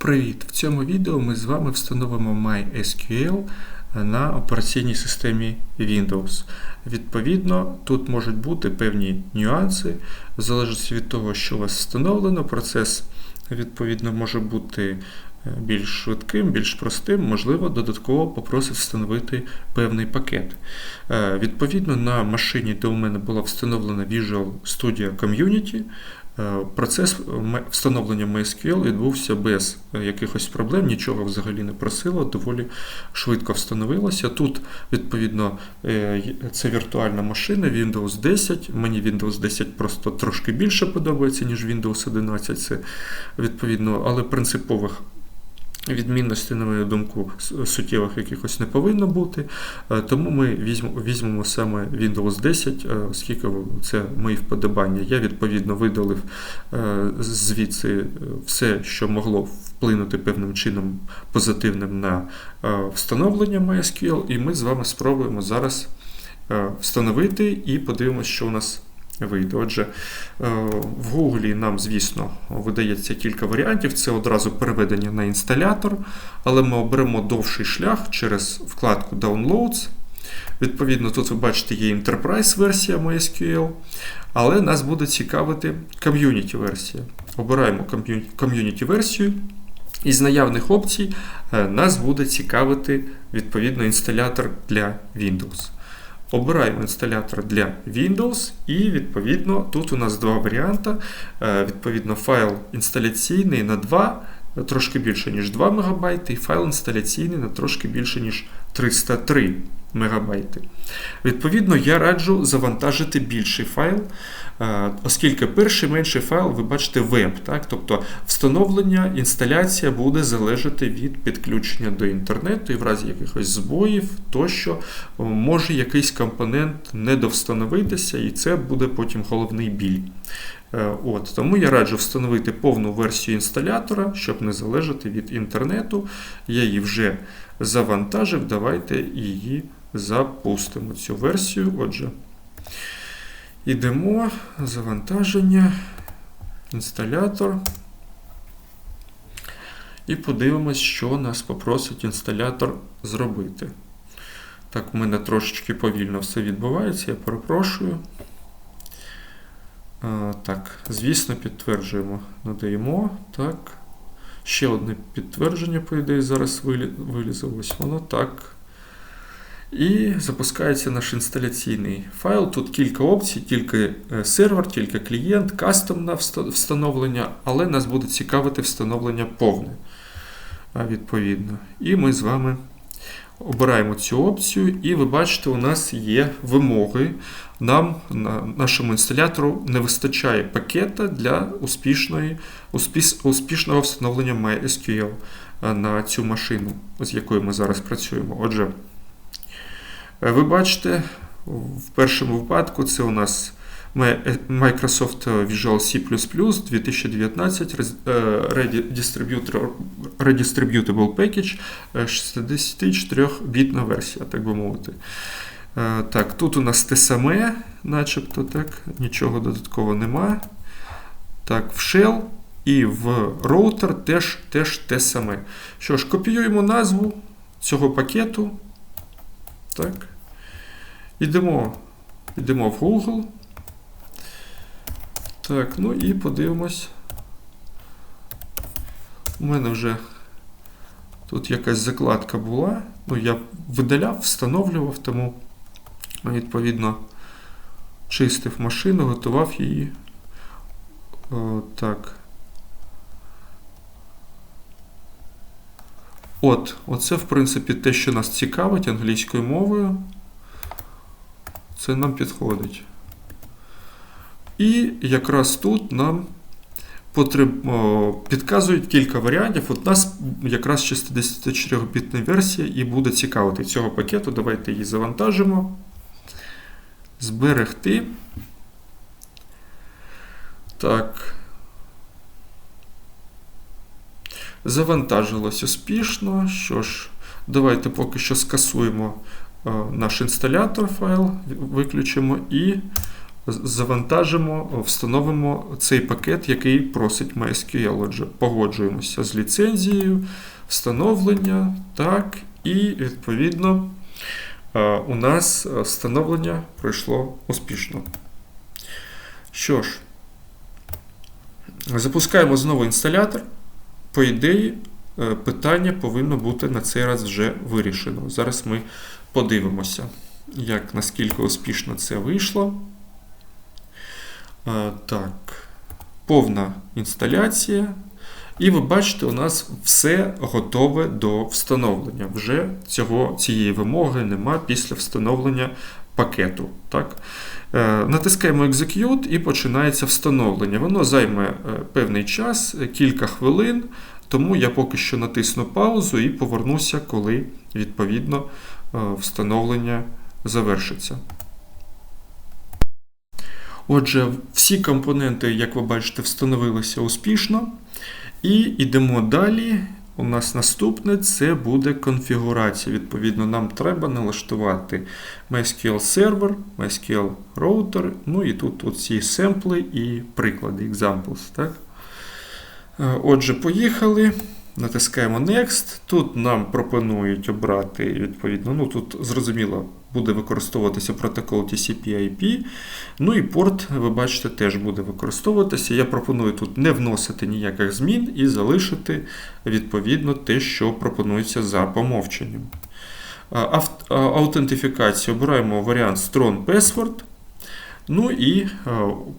Привіт! В цьому відео ми з вами встановимо MySQL на операційній системі Windows. Відповідно, тут можуть бути певні нюанси, в залежності від того, що у вас встановлено. Процес відповідно може бути е, більш швидким, більш простим, можливо, додатково попросить встановити певний пакет. Е, відповідно, на машині, де у мене була встановлена Visual Studio Community, Е, процес встановлення MySQL відбувся без е, якихось проблем, нічого взагалі не просило, доволі швидко встановилося. Тут, відповідно, е, це віртуальна машина Windows 10. Мені Windows 10 просто трошки більше подобається, ніж Windows 11. Це відповідно, але принципових Відмінності, на мою думку, суттєвих якихось не повинно бути. Е, тому ми візьмемо, саме Windows 10, е, оскільки це мої вподобання. Я відповідно видалив е, звідси все, що могло вплинути певним чином позитивним на встановлення MySQL, і ми з вами спробуємо зараз встановити і подивимося, що у нас вийде. Отже, е, в Гуглі нам, звісно, видається кілька варіантів. Це одразу переведення на інсталятор, але ми оберемо довший шлях через вкладку Downloads. Відповідно, тут ви бачите, є Enterprise версія MySQL, але нас буде цікавити ком'юніті версія. Обираємо ком'юніті версію. Із наявних опцій е, нас буде цікавити відповідно інсталятор для Windows. Обираємо інсталятор для Windows, і, відповідно, тут у нас два варіанти. Е, відповідно, файл інсталяційний на 2, трошки більше, ніж 2 МБ, і файл інсталяційний на трошки більше, ніж 303 МБ. Відповідно, я раджу завантажити більший файл, е, оскільки перший менший файл, ви бачите, веб. Так? Тобто встановлення, інсталяція буде залежати від підключення до інтернету і в разі якихось збоїв, тощо може якийсь компонент недовстановитися, і це буде потім головний біль. Е, от, Тому я раджу встановити повну версію інсталятора, щоб не залежати від інтернету. Я її вже завантажив. Давайте її запустимо цю версію. Отже, йдемо, завантаження, інсталятор. І подивимось, що нас попросить інсталятор зробити. Так, у мене трошечки повільно все відбувається, я перепрошую. Так, звісно, підтверджуємо, надаємо. Так. Ще одне підтвердження, по ідеї, зараз вилізе. Ось воно так. І запускається наш інсталяційний файл. Тут кілька опцій, тільки е, сервер, тільки клієнт, кастомне встановлення, але нас буде цікавити встановлення повне. Відповідно. І ми з вами обираємо цю опцію, і ви бачите, у нас є вимоги. Нам, нашому інсталятору, не вистачає пакета для успішної, успішного встановлення MySQL е, на цю машину, з якою ми зараз працюємо. Отже, Е, ви бачите, в першому випадку це у нас Microsoft Visual C 2019 Redistributable Package 64-бітна версія, так би мовити. Е, так, Тут у нас те саме, начебто, так, нічого додаткового нема. Так, в Shell і в роутер теж теж те саме. Що ж, копіюємо назву цього пакету. Так. Йдемо, йдемо в Google. Так, ну і подивимось. У мене вже тут якась закладка була. Ну, я видаляв, встановлював, тому, відповідно, чистив машину, готував її. О, Так. От, оце, в принципі, те, що нас цікавить англійською мовою. Це нам підходить. І якраз тут нам. Підказують кілька варіантів. От нас якраз 64-бітна версія і буде цікавити цього пакету. Давайте її завантажимо. Зберегти. Так. Завантажилось успішно. Що ж, давайте поки що скасуємо Е, наш інсталятор файл виключимо і завантажимо, встановимо цей пакет, який просить MySQL. Отже, погоджуємося з ліцензією, встановлення, так, і відповідно е, у нас е, встановлення пройшло успішно. Що ж, запускаємо знову інсталятор. По ідеї, е, питання повинно бути на цей раз вже вирішено. Зараз ми подивимося, як наскільки успішно це вийшло. Так, повна інсталяція. І ви бачите, у нас все готове до встановлення. Вже цього, цієї вимоги нема після встановлення пакету. Так? Е, Натискаємо Execute і починається встановлення. Воно займе е, певний час, е, кілька хвилин, тому я поки що натисну паузу і повернуся, коли відповідно встановлення завершиться. Отже, всі компоненти, як ви бачите, встановилися успішно. І йдемо далі. У нас наступне це буде конфігурація. Відповідно, нам треба налаштувати MySQL сервер, MySQL роутер, ну і тут, тут ці семпли і приклади, examples. Так? Е, Отже, поїхали. Натискаємо Next. Тут нам пропонують обрати, відповідно, ну тут зрозуміло, буде використовуватися протокол TCP/IP. Ну і порт, ви бачите, теж буде використовуватися. Я пропоную тут не вносити ніяких змін і залишити відповідно те, що пропонується за помовченням. Аутентифікацію обираємо варіант Strong Password. Ну і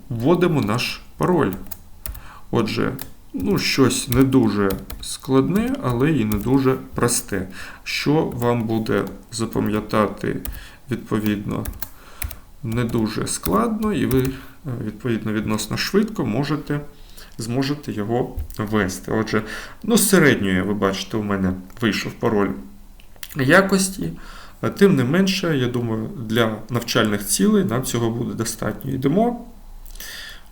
вводимо наш пароль. Отже, ну, щось не дуже складне, але і не дуже просте. Що вам буде запам'ятати відповідно не дуже складно, і ви, е, відповідно, відносно швидко можете, зможете його ввести. Отже, ну, з середньої, ви бачите, у мене вийшов пароль якості. Е, Тим не менше, я думаю, для навчальних цілей нам цього буде достатньо. Йдемо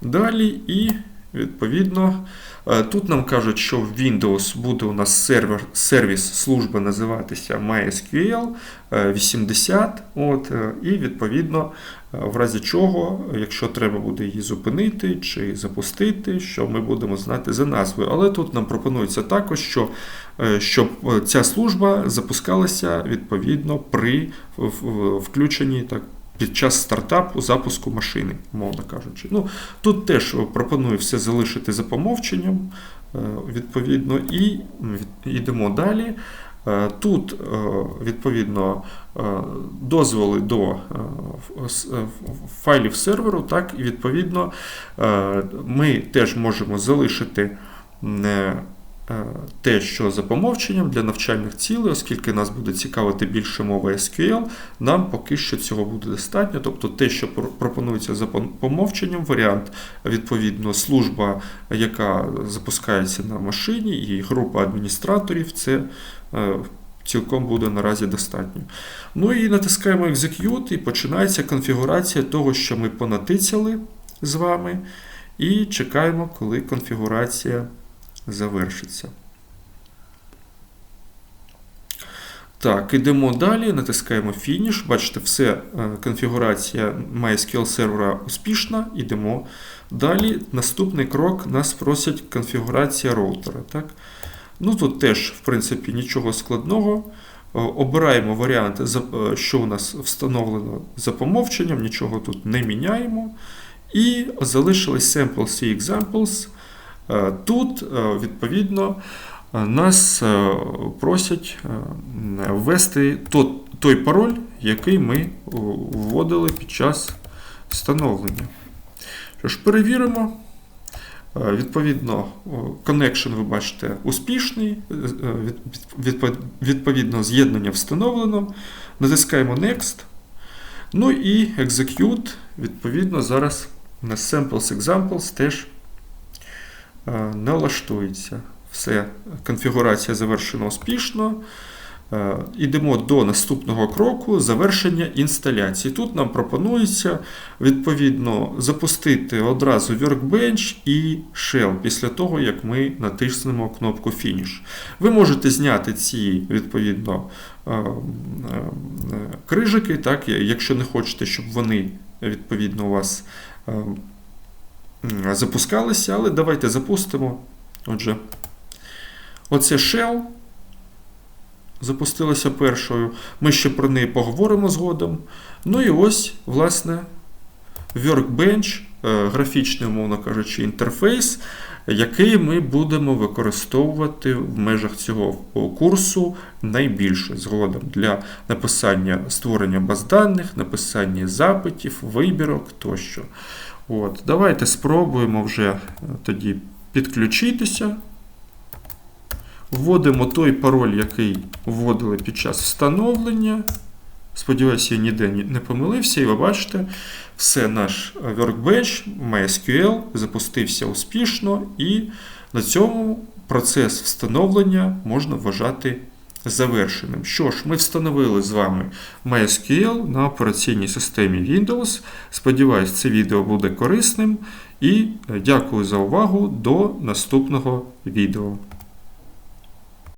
далі і, відповідно, е, тут нам кажуть, що в Windows буде у нас сервер, сервіс служба називатися MySQL е, 80. От, е, і, відповідно, е, в разі чого, якщо треба буде її зупинити чи запустити, що ми будемо знати за назвою. Але тут нам пропонується також, що е, щоб е, ця служба запускалася відповідно при включенні так. Під час стартапу запуску машини, мовно кажучи. Ну, тут теж пропоную все залишити за помовченням, е, відповідно, і йдемо далі. Е, Тут, е, відповідно, дозволи до файлів серверу, так, і відповідно ми теж можемо залишити те, що за помовченням для навчальних цілей, оскільки нас буде цікавити більше мова SQL, нам поки що цього буде достатньо. Тобто те, що пропонується за помовченням, варіант, відповідно, служба, яка запускається на машині, і група адміністраторів, це е, цілком буде наразі достатньо. Ну і натискаємо Execute, і починається конфігурація того, що ми понатицяли з вами, і чекаємо, коли конфігурація завершиться. Так, ідемо далі, натискаємо Finish. Бачите, все, е, конфігурація MySQL сервера успішна. Ідемо далі. Наступний крок нас просять конфігурація роутера. Так? Ну тут теж, в принципі, нічого складного. Обираємо варіанти, е, що у нас встановлено за помовченням, нічого тут не міняємо. І залишились samples і examples. Е, Тут, е, відповідно, е, нас просять ввести той пароль, який ми вводили під час встановлення. Що ж, перевіримо. Відповідно, connection, ви бачите, успішний. від- відпо- Відповідно, з'єднання встановлено. Натискаємо Next. Ну і Execute, відповідно, зараз у нас Samples Examples теж налаштується. Все, конфігурація завершена успішно. Е, Ідемо до наступного кроку завершення інсталяції. Тут нам пропонується відповідно запустити одразу Workbench і Shell після того, як ми натиснемо кнопку Finish. Ви можете зняти ці відповідно е, е, крижики, так, якщо не хочете, щоб вони відповідно, у вас е, запускалися, але давайте запустимо. Отже, оце Shell запустилася першою. Ми ще про неї поговоримо згодом. Ну і ось, власне, Workbench, е, графічний, умовно кажучи, інтерфейс, який ми будемо використовувати в межах цього курсу найбільше згодом для написання створення баз даних, написання запитів, вибірок тощо. От, Давайте спробуємо вже е, тоді підключитися. Вводимо той пароль, який вводили під час встановлення. Сподіваюся, я ніде не помилився, і ви бачите, все наш Workbench MySQL запустився успішно, і на цьому процес встановлення можна вважати завершеним. Що ж, ми встановили з вами MySQL на операційній системі Windows. Сподіваюсь, це відео буде корисним і е, дякую за увагу до наступного відео.